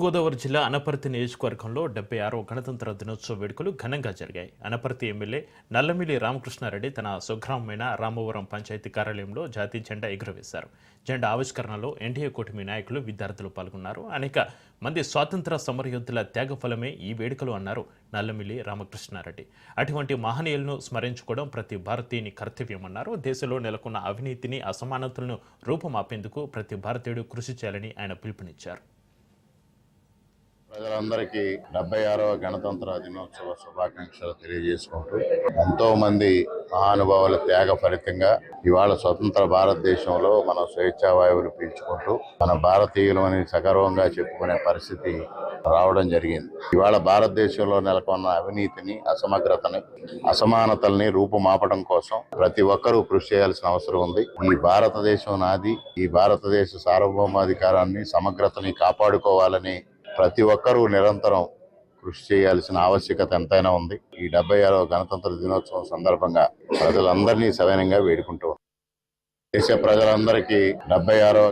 తూర్పుగోదావరి జిల్లా అనపర్తి నియోజకవర్గంలో డెబ్బై ఆరో గణతంత్ర దినోత్సవ వేడుకలు ఘనంగా జరిగాయి. అనపర్తి ఎమ్మెల్యే నల్లమిలి రామకృష్ణారెడ్డి తన స్వగ్రామమైన రామవరం పంచాయతీ కార్యాలయంలో జాతీయ జెండా ఎగురవేశారు. జెండా ఆవిష్కరణలో ఎన్డీఏ కూటమి నాయకులు విద్యార్థులు పాల్గొన్నారు. అనేక మంది స్వాతంత్ర సమరయోధుల త్యాగఫలమే ఈ వేడుకలు అన్నారు నల్లమిలి రామకృష్ణారెడ్డి. అటువంటి మహనీయులను స్మరించుకోవడం ప్రతి భారతీయుని కర్తవ్యమన్నారు. దేశంలో నెలకొన్న అవినీతిని అసమానతలను రూపమాపేందుకు ప్రతి భారతీయుడు కృషి చేయాలని ఆయన పిలుపునిచ్చారు. ప్రజలందరికీ డెబ్బై ఆరవ గణతంత్ర దినోత్సవ శుభాకాంక్షలు తెలియజేసుకుంటూ ఎంతో మంది మహానుభావుల త్యాగ ఫలితంగా ఇవాళ స్వతంత్ర భారతదేశంలో మనం స్వేచ్ఛా వాయువులు పీల్చుకుంటూ మన భారతీయులమని సగర్వంగా చెప్పుకునే పరిస్థితి రావడం జరిగింది. ఇవాళ భారతదేశంలో నెలకొన్న అవినీతిని అసమగ్రతని అసమానతల్ని రూపుమాపడం కోసం ప్రతి ఒక్కరూ కృషి చేయాల్సిన అవసరం ఉంది. ఈ భారతదేశం నాది ఈ భారతదేశ సార్వభౌమాధికారాన్ని సమగ్రతని కాపాడుకోవాలని ప్రతి ఒక్కరూ నిరంతరం కృషి చేయాల్సిన ఆవశ్యకత ఎంతైనా ఉంది. ఈ డెబ్బై ఆరవ గణతంత్ర దినోత్సవం సందర్భంగా ప్రజలందరినీ సవినంగా వేడుకుంటూ దేశ ప్రజలందరికీ డెబ్బై ఆరవ